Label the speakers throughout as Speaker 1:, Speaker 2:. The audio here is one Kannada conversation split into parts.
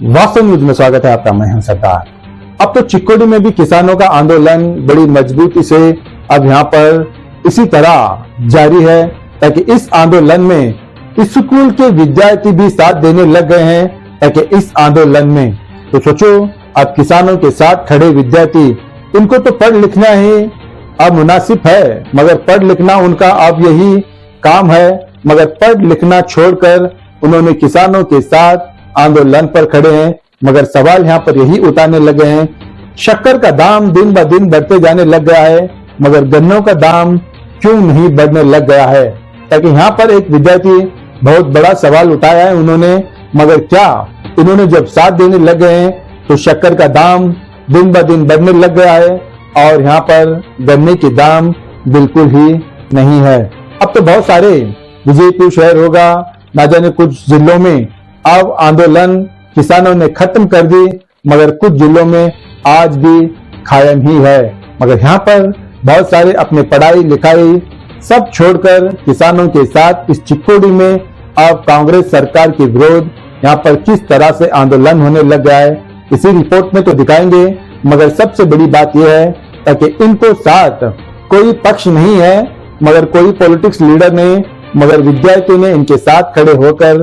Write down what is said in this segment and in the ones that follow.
Speaker 1: वास्तव न्यूज़ में स्वागत है आपका मैं हूँ अब तो चिक्कोडी में भी किसानों का आंदोलन बड़ी मजबूती से अब यहाँ पर इसी तरह जारी है, ताकि इस आंदोलन में स्कूल के विद्यार्थी भी साथ देने लग गए हैं, ताकि इस आंदोलन में। तो सोचो, अब किसानों के साथ खड़े विद्यार्थी, इनको तो पढ़ लिखना ही अब मुनासिब है, मगर पढ़ लिखना उनका अब यही काम है। मगर पढ़ लिखना छोड़कर उन्होंने किसानों के साथ आंदोलन पर खड़े हैं, मगर सवाल यहाँ पर यही उतारने लगे हैं, शक्कर का दाम दिन ब दिन बढ़ते जाने लग गया है, मगर गन्नों का दाम क्यों नहीं बढ़ने लग गया है? ताकि यहाँ पर एक विद्यार्थी बहुत बड़ा सवाल उठाया है उन्होंने, मगर क्या इन्होंने जब साथ देने लग गए हैं तो शक्कर का दाम दिन ब दिन बढ़ने लग गया है, और यहाँ पर गन्ने के दाम बिल्कुल ही नहीं है। अब तो बहुत सारे विजयपुर शहर होगा, ना जाने कुछ जिलों में अब आंदोलन किसानों ने खत्म कर दी, मगर कुछ जिलों में आज भी कायम ही है। मगर यहाँ पर बहुत सारे अपने पढ़ाई लिखाई सब छोड़कर किसानों के साथ इस चिक्कोडी में अब कांग्रेस सरकार के विरोध यहाँ पर किस तरह से आंदोलन होने लग गया है, इसी रिपोर्ट में तो दिखाएँगे। मगर सबसे बड़ी बात यह है ताकि इनको साथ कोई पक्ष नहीं है, मगर कोई पॉलिटिक्स लीडर नहीं, मगर विद्यार्थी ने इनके साथ खड़े होकर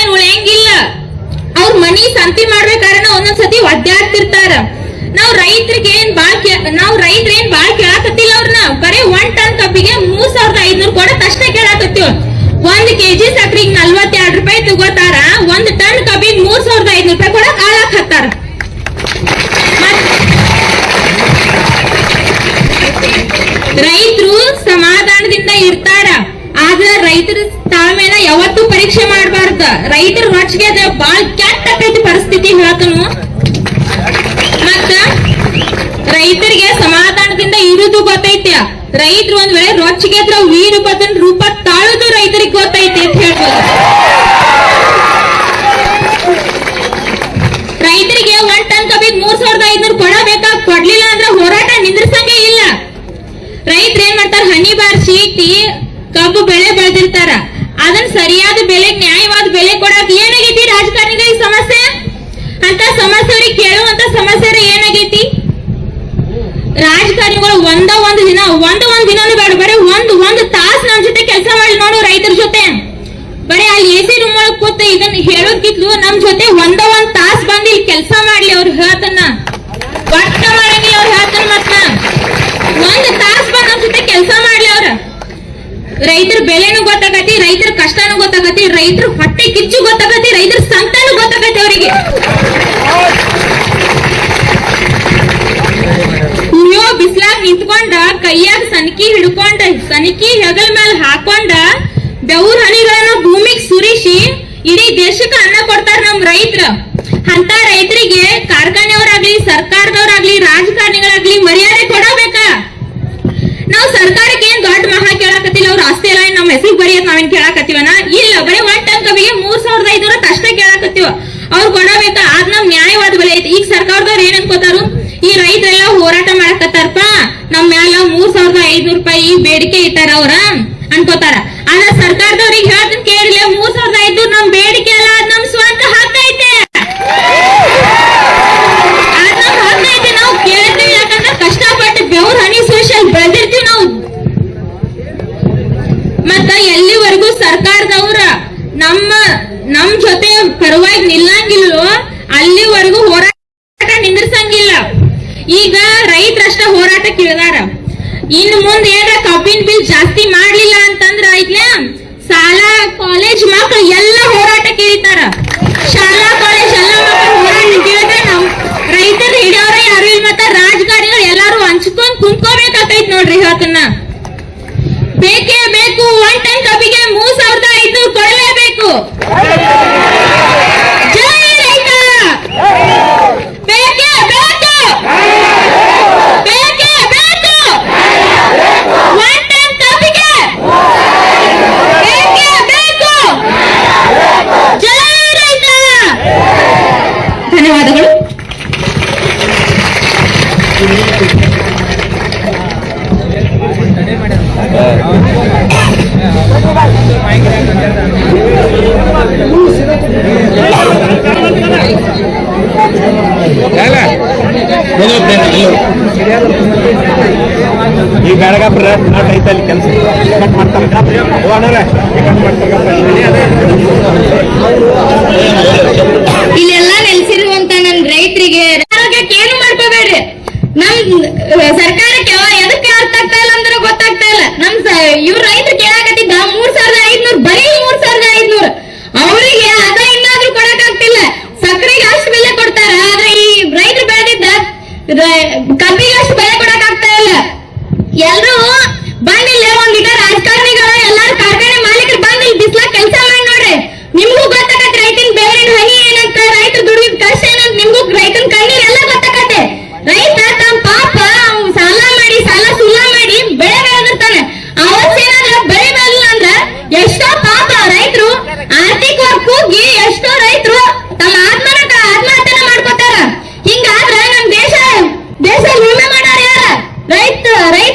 Speaker 2: ಅವ್ರ ಮನಿ ಸಂತಿ ಮಾಡ್ಬೇಕಾದ್ರೆ ಒಂದೊಂದ್ಸತಿ ಒದ್ದಾಡ್ತಿರ್ತಾರ. ನಾವ್ ರೈತರಿಗೆ ಏನ್ ಬಾಳ್ ನಾವ್ ರೈತರ ಏನ್ ಬಾಳ್ ಕೇಳಾಕತ್ತಿಲ್ಲ ಅವ್ರನ್ನ ಬರೀ ಒಂದ್ ಟನ್ ಕಬ್ಬಿಗೆ ಮೂರ್ ಸಾವಿರದ ಐದ್ನೂರ್ ಕೊಡಕ್ ಅಷ್ಟೇ ಕೇಳಾಕತ್ತಿವ್. ಒಂದ್ ಕೆಜಿ ಸಕ್ರಿಗೆ ನಲ್ವತ್ತೆರಡು ರೂಪಾಯಿ ತಗೋತಾರ. ಒಂದ್ ಟನ್ ಕಬ್ಬಿಗೆ ಮೂರ್ ಸಾವಿರದ ಐದ್ನೂರ್ ಹೇಳ್ತನು? ಮತ್ತ ರೈತರಿಗೆ ಸಮಾಧಾನದಿಂದ ಇರುದು ಗೊತ್ತೈತೆ. ರೈತರು ಒಂದ್ ವೇಳೆ ರೊಚ್ಚಿಗೆ ಹತ್ರ ವೀರ ಬದನ್ ರೂಪ ತಾಳುದು ರೈತರಿಗೆ ಗೊತ್ತೈತೆ ಅಂತ ಹೇಳ್ಬೋದು. ರೈತರಿಗೆ ಒಂದ್ ಟನ್ ಕಬ್ಬಿಗೆ ಮೂರ್ ಸಾವಿರದ ಐದ್ನೂರು ಕೊಡಬೇಕಾ ಕೊಡ್ಲಿಲ್ಲ ಅಂದ್ರೆ ಹೋರಾಟ ನಿಂದ್ರಿಸಂಗೆ ಇಲ್ಲ. ರೈತರು ಏನ್ ಮಾಡ್ತಾರ? ಹನಿ ಬಾರಿಸಿ, ಟೀ, ಕಬ್ಬು ಬೆಳೆ ಬೆಳೆದಿರ್ತಾರ. ಅದನ್ನ ಸರಿಯಾದ ಬೆಲೆ ನ್ಯಾಯವಾದ ಬೆಲೆ ಕೊಡಕ್ ಏನಾಗೈತಿ? ಸಮಸ್ಯೆ ಕೇಳುವಂತ ಸಮಸ್ಯೆ ಏನಾಗೈತಿ? ರಾಜಕಾರಣಿಗಳು ಒಂದ ಒಂದ್ ದಿನ, ಒಂದ ಒಂದ್ ದಿನನೂ ಬೇಡ, ಬರೀ ಒಂದ್ ಒಂದ್ ತಾಸ್ ನಮ್ ಜೊತೆ ಕೆಲಸ ಮಾಡಿ ನೋಡು ರೈತರ ಜೊತೆ. ಬರೀ ಅಲ್ಲಿ ಎಸಿ ರೂಮ್ ಒಳಗ್ ಕೂತ ಇದನ್ನ ಹೇಳೋದ್ಕಿತ್ಲು ನಮ್ ಜೊತೆ ಒಂದ ಒಂದ್ ತಾಸ್ ಬಂದ್ ಕೆಲಸ ಮಾಡ್ಲಿ ಅವ್ರು ಹೇಳ್ತನ್ನ ಒಟ್ಟ ಮಾಡಂಗಿಲ್ಲ ಅವ್ರು ಹೇಳ್ತಾರ ಮತ್ತ. ಒಂದ್ ತಾಸ್ ಬಂದ್ ನಮ್ ಜೊತೆ ಕೆಲಸ ಮಾಡ್ಲಿ ಅವ್ರ. ರೈತರ ಬೆಲೆನೂ ಗೊತ್ತಾಗತಿ, ರೈತರ ಕಷ್ಟನೂ ಗೊತ್ತಾಗತಿ, ರೈತರ ಹೊಟ್ಟೆ ಕಿಚ್ಚು ಗೊತ್ತಾಗತಿ, ರೈತರ ಸಂತಾನು ಗೊತ್ತಾಗತಿ ಅವರಿಗೆ. ಬಿಸ್ಲಾಗ್ ನಿಂತ್ಕೊಂಡ, ಕೈಯಾಗ ಸನಕಿ ಹಿಡ್ಕೊಂಡ, ಸನಕಿ ಹೆಗಲ ಮೇಲೆ ಹಾಕೊಂಡ, ಬೆವ್ರ ಹನಿಗಳನ್ನ ಭೂಮಿಗೆ ಸುರಿಸಿ, ಇಡೀ ದೇಶಕ್ಕೆ ಅನ್ನ ಕೊಡ್ತಾರ ನಮ್ ರೈತರ. ಅಂತ ರೈತರಿಗೆ ಕಾರ್ಖಾನೆಯವರಾಗ್ಲಿ, ಸರ್ಕಾರದವರಾಗ್ಲಿ, ರಾಜಕಾರಣಿಗಳಾಗ್ಲಿ ಮರ್ಯಾದೆ ಕೊಡಬೇಕಾ? ನಾವು ಸರ್ಕಾರಕ್ಕೆ ಏನ್ ದೊಡ್ಡ ಮಹಾ ಕೇಳಾಕತ್ತಿಲ್ಲ ಅವ್ರ ಆಸ್ತಿ ಎಲ್ಲ ನಮ್ಮ ಹೆಸರು ಬರೆಯೋದ್ ನಾವೇನ್ ಕೇಳಾಕತ್ತೀವನ? ಇಲ್ಲ, ಬರೀ ಒಂದ್ ಟನ್ ಕವಿಗೆ ಮೂರ್ ಸಾವಿರದ ಐದೂರ ಅಷ್ಟೇ ಕೇಳಾಕತ್ತೀವ. ಅವ್ರು ಕೊಡಬೇಕಾ? ಆದ್ ನಮ್ ನ್ಯಾಯವಾದ ಬೆಲೆ ಐತಿ. ಈಗ ಸರ್ಕಾರದವ್ರು ಏನ್ ಅನ್ಕೋತಾರು? ಈ ರೈತರೆಲ್ಲ ಹೋರಾಟ ಮಾಡಕತ್ತಾರಪ್ಪ. ನಮ್ ಮ್ಯಾಲ ಮೂರ್ ಸಾವಿರದ ಐದ್ನೂರ್ ರೂಪಾಯಿ ಬೇಡಿಕೆ ಇಟ್ಟಾರ ಅವ್ರ. ಅನ್ಕೋತಾರ. ಆದ್ರ ಸರ್ಕಾರದವ್ರಿಗೆ ಹೇಳ್ತೀನಿ ಕೇಳಿಲ್ಲ, ಮೂರ್ ಸಾವಿರದ ಐದ್ನೂರ್ ನಮ್ ಬೇಡಿಕೆ ಅಲ್ಲ, ಅದ್ ನಮ್ ಸ್ವಂತ ಹಕ್ಕ ಐತೆ. ನಾವು ಕೇಳ್ತೀವಿ, ಯಾಕಂದ್ರೆ ಕಷ್ಟಪಟ್ಟು ಬೆವ್ರ ಹನಿ ಸೋಷಲ್ ಬೆಳೆದಿರ್ತೀವಿ ನಾವು. ಮತ್ತ ಎಲ್ಲಿವರೆಗೂ ಸರ್ಕಾರದವ್ರ ನಮ್ಮ, ನಮ್ ಜೊತೆ ಪರವಾಗಿ ನಿಲ್ಲಂಗಿಲ್ಲೋ ಈಗ ರೈತರಷ್ಟ ಹೋರಾಟ ಕೇಳಿದಾರ ಇನ್ ಮುಂದೆ ಏನಾರ ಕಬ್ಬಿನ ಬಿಲ್ ಜಾಸ್ತಿ ಮಾಡ್ಲಿಲ್ಲ ಅಂತಂದ್ರ ಐತ್ಲೆ ಶಾಲಾ ಕಾಲೇಜ್ ಮಕ್ಕಳು ಎಲ್ಲ ಹೋರಾಟ ಕೇಳಿತಾರ ಶಾಲಾ ಕಾಲೇಜ್ ಎಲ್ಲ ಮಕ್ಕಳು ಹೋರಾಟ ಕೇಳಿದ್ರೆ ನಾವು ರೈತರು ಹಿಡಿಯೋರ ಯಾರು ಇಲ್ಲ ಮತ್ತ ರಾಜಕಾರಣಿಗಳು ಎಲ್ಲಾರು ಹಂಚ್ಕೊಂಡ್ ಕುಂತ್ಕೋಬೇಕಾಗೈತ್ ನೋಡ್ರಿ ಹೇಳ್ತನ್ನ ಬೇಕೇ ಬೇಕು ಒನ್ ಟನ್ ಕಬ್ಬಿಗೆ ಮೂರ್ ಸಾವಿರದ ಐದು ಕೊಡಲೇಬೇಕು.
Speaker 3: ಈ ಬೇಡಗ ನಾಟ್
Speaker 4: ಐತೆ ಅಲ್ಲಿ ಕೆಲಸ. ಮಾಡ್ತಾರೆ ಎಷ್ಟೋ ಪಾಪ ರೈತರು ಆರ್ಥಿಕವಾಗಿ ಕೂಗಿ ಎಷ್ಟೋ ರೈತರು ತಮ್ಮ ಆತ್ಮನ ಆತ್ಮಹತ್ಯೆ ಮಾಡ್ಕೋತಾರ. ಹಿಂಗಾದ್ರೆ ನಮ್ ದೇಶ ದೇಶ ವಿಮೆ ಮಾಡಾರ ರೈತ ರೈತ